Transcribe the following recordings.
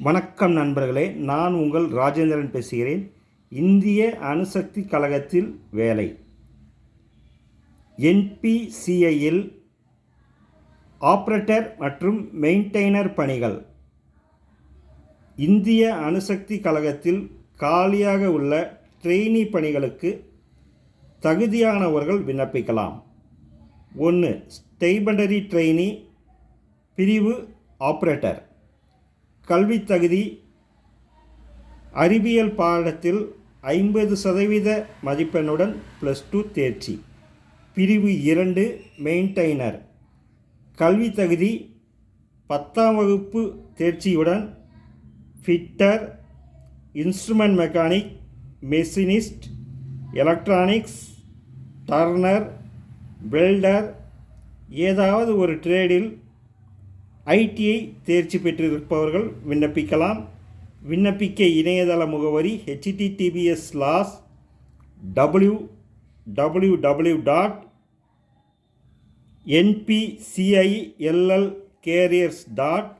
வணக்கம் நண்பர்களே நான் உங்கள் ராஜேந்திரன் பேசுகிறேன். இந்திய அணுசக்தி கழகத்தில் வேலை. என்பிசிஐயில் ஆப்ரேட்டர் மற்றும் மெயின்டைனர் பணிகள். இந்திய அணுசக்தி கழகத்தில் காலியாக உள்ள ட்ரெயினி பணிகளுக்கு தகுதியானவர்கள் விண்ணப்பிக்கலாம். ஒன்று ஸ்டெய்பண்டரி ட்ரெயினி. பிரிவு ஆப்ரேட்டர். கல்வித் தகுதி அறிவியல் பாடத்தில் ஐம்பது சதவீத மதிப்பெண்ணுடன் ப்ளஸ் டூ தேர்ச்சி. பிரிவு இரண்டு மெயின்டைனர் கல்வித் தகுதி பத்தாம் வகுப்பு தேர்ச்சியுடன் fitter instrument mechanic machinist electronics turner welder ஏதாவது ஒரு ட்ரேடில் ஐடிஐ தேர்ச்சி பெற்றிருப்பவர்கள் விண்ணப்பிக்கலாம். விண்ணப்பிக்க இணையதள முகவரி HTTPS slash W W W dot NPCIL careers dot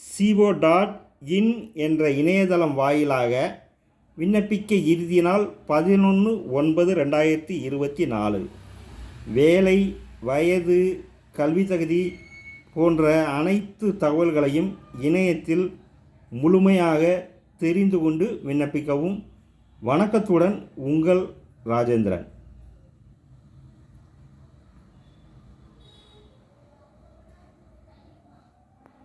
co dot in என்ற இணையதளம் வாயிலாக விண்ணப்பிக்க இறுதி நாள் பதினொன்று ஒன்பது ரெண்டாயிரத்தி இருபத்தி நாலு. வேலை வயது கல்வி தகுதி போன்ற அனைத்து தகவல்களையும் இணையத்தில் முழுமையாக தெரிந்து கொண்டு விண்ணப்பிக்கவும். வணக்கத்துடன் உங்கள் ராஜேந்திரன்.